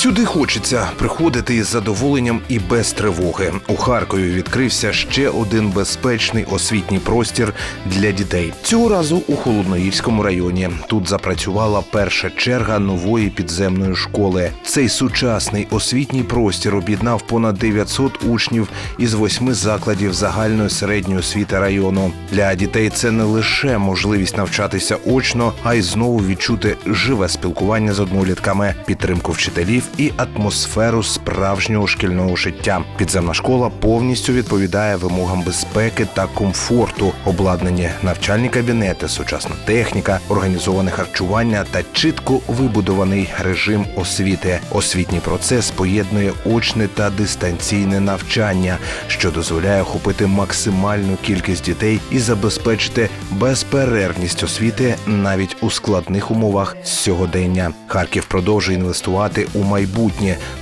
Сюди хочеться приходити із задоволенням і без тривоги. У Харкові відкрився ще один безпечний освітній простір для дітей. Цього разу у Холодноївському районі. Тут запрацювала перша черга нової підземної школи. Цей сучасний освітній простір об'єднав понад 900 учнів із восьми закладів загальної середньої освіти району. Для дітей це не лише можливість навчатися очно, а й знову відчути живе спілкування з однолітками, підтримку вчителів і атмосферу справжнього шкільного життя. Підземна школа повністю відповідає вимогам безпеки та комфорту, обладнані навчальні кабінети, сучасна техніка, організоване харчування та чітко вибудований режим освіти. Освітній процес поєднує очне та дистанційне навчання, що дозволяє охопити максимальну кількість дітей і забезпечити безперервність освіти навіть у складних умовах сьогодення. Харків продовжує інвестувати у майбутнє,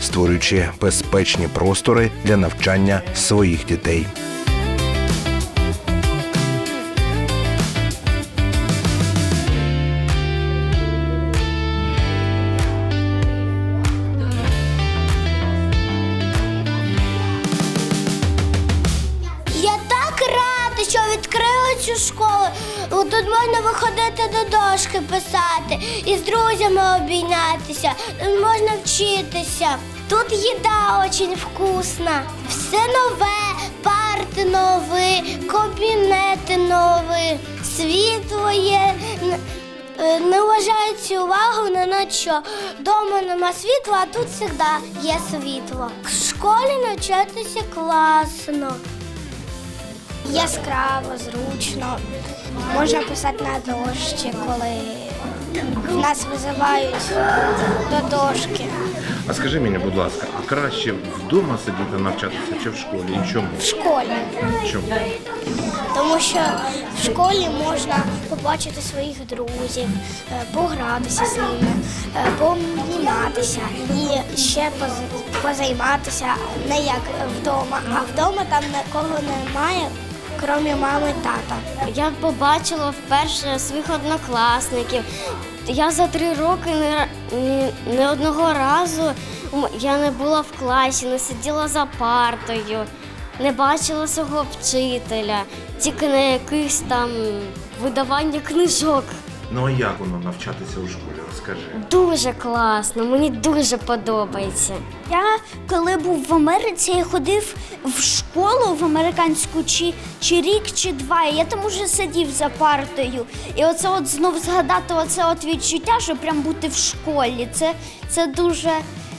створюючи безпечні простори для навчання своїх дітей. Я так рада, що відкрили цю школу. Тут можна виходити до дошки писати і з друзями обійнятися. Можна вчитися. Тут їда дуже вкусна. Все нове, парти нові, кабінети нові, світло є. Е, Не вважається увагу на що. Дома нема світла, а тут завжди є світло. В школі навчатися класно. Яскраво, зручно. Можна писати на дошці, коли нас визивають до дошки. А скажи мені, будь ласка, а краще вдома сидіти навчатися чи в школі? І чому? В школі. Чому? Тому що в школі можна побачити своїх друзів, е, погратися з ними, е, пообніматися і ще поз- позайматися не як вдома, а вдома там нікого немає, крім мами і тата. Я побачила вперше своїх однокласників. Я за три роки не, ні, не одного разу я не була в класі, не сиділа за партою, не бачила свого вчителя, тільки на якихось там видавання книжок. Ну а як воно навчатися у школі? Розкажи. Дуже класно, мені дуже подобається. Я коли був в Америці, я ходив в школу в американську чи, чи рік, чи два. Я там уже сидів за партою. І оце от знов згадати оце от відчуття, що прям бути в школі. Це, це дуже.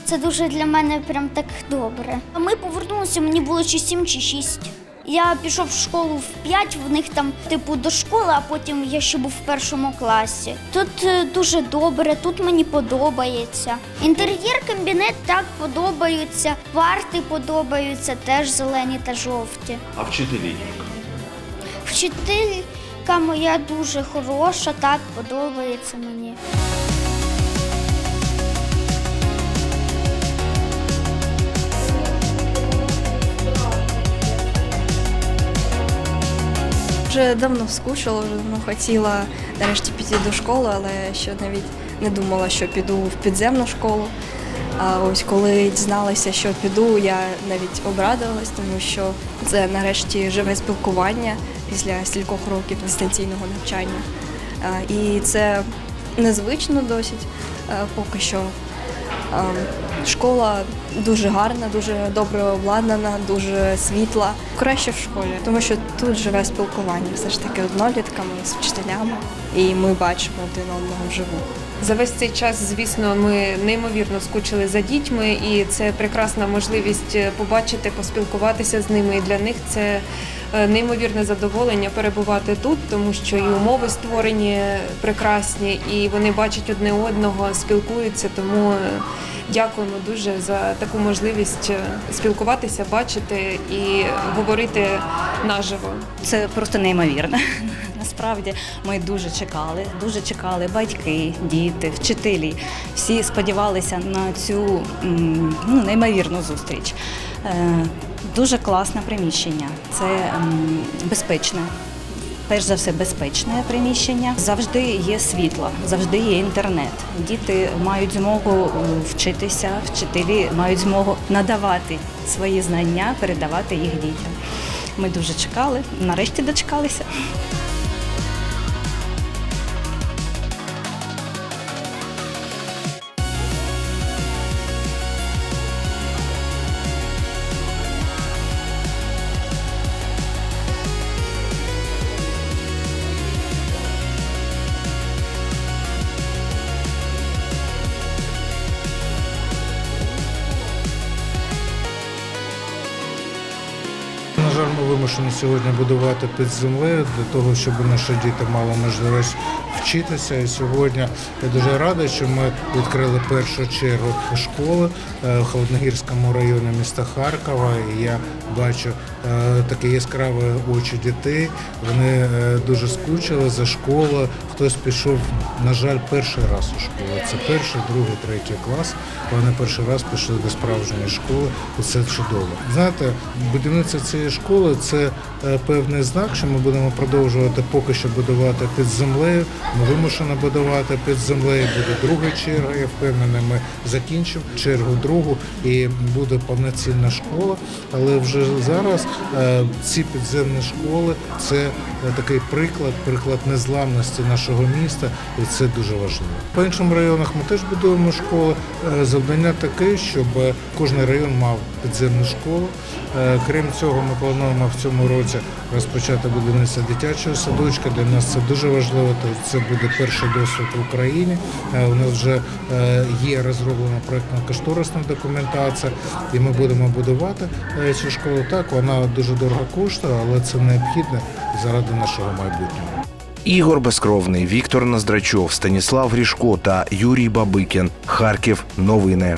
Це дуже для мене прям так добре. Ми повернулися, мені було чи сім, чи шість. Я пішов в школу в 5, в них там типу до школи, а потім я ще був в першому класі. Тут е, дуже добре, тут мені подобається. Інтер'єр, кабінет так подобаються, парти подобаються, теж зелені та жовті. А вчителі як? Вчителька моя дуже хороша, так подобається мені. Вже давно скучила, вже давно хотіла нарешті піти до школи, але ще навіть не думала, що піду в підземну школу. А ось коли дізналася, що піду, я навіть обрадилась, тому що це нарешті живе спілкування після стількох років дистанційного навчання. І це незвично досить поки що. А, Школа дуже гарна, дуже добре обладнана, дуже світла. Краще в школі, тому що тут живе спілкування все ж таки однолітками з вчителями, і ми бачимо один одного вживу. За весь цей час, звісно, ми неймовірно скучили за дітьми, і це прекрасна можливість е, побачити, поспілкуватися з ними. І для них це неймовірне задоволення перебувати тут, тому що і умови створені прекрасні, і вони бачать одне одного, спілкуються. Тому е, дякуємо дуже за таку можливість е, спілкуватися, бачити і говорити наживо. Це просто неймовірно. Насправді ми дуже чекали, дуже чекали батьки, діти, вчителі. Всі сподівалися на цю ну, неймовірну зустріч. Е, Дуже класне приміщення, це безпечне. перш за все безпечне приміщення. Завжди є світло, завжди є інтернет. Діти мають змогу е, вчитися, вчителі мають змогу надавати свої знання, передавати їх дітям. Ми дуже чекали, нарешті дочекалися. Жаль, ми вимушені сьогодні будувати під землею для того, щоб наші діти мали можливість вчитися. І сьогодні я дуже радий, що ми відкрили першу чергу школи е, в Холодногірському районі міста Харкова. І я бачу е, такі яскраві очі дітей. Вони е, дуже скучили за школою. Хтось пішов, на жаль, перший раз у школу. Це перший, другий, третій клас. Вони перший раз пішли до справжньої школи, і це чудово. Знаєте, будівництво цієї школи це е, певний знак, що ми будемо продовжувати поки що будувати під землею. Ми вимушені будувати під землею. Буде друга черга. Я впевнений, ми закінчимо чергу другу і буде повноцінна школа. Але вже зараз е, ці підземні школи це е, такий приклад, приклад незламності нашого міста, і це дуже важливо. По іншим районах ми теж будуємо школи. Завдання таке, щоб кожен район мав підземну школу. Крім цього, ми плануємо в цьому році розпочати будівництво дитячого садочка. Для нас це дуже важливо. то Це буде перший досвід в Україні. Е, У нас вже е, є розроблена проєктно-кошторисна документація, і ми будемо будувати е, цю школу. Так, вона дуже дорого коштує, але це необхідно заради нашого майбутнього. Ігор Безкровний, Віктор Ноздрачов, Станіслав Грішко та Юрій Бабикін. Харків. Новини.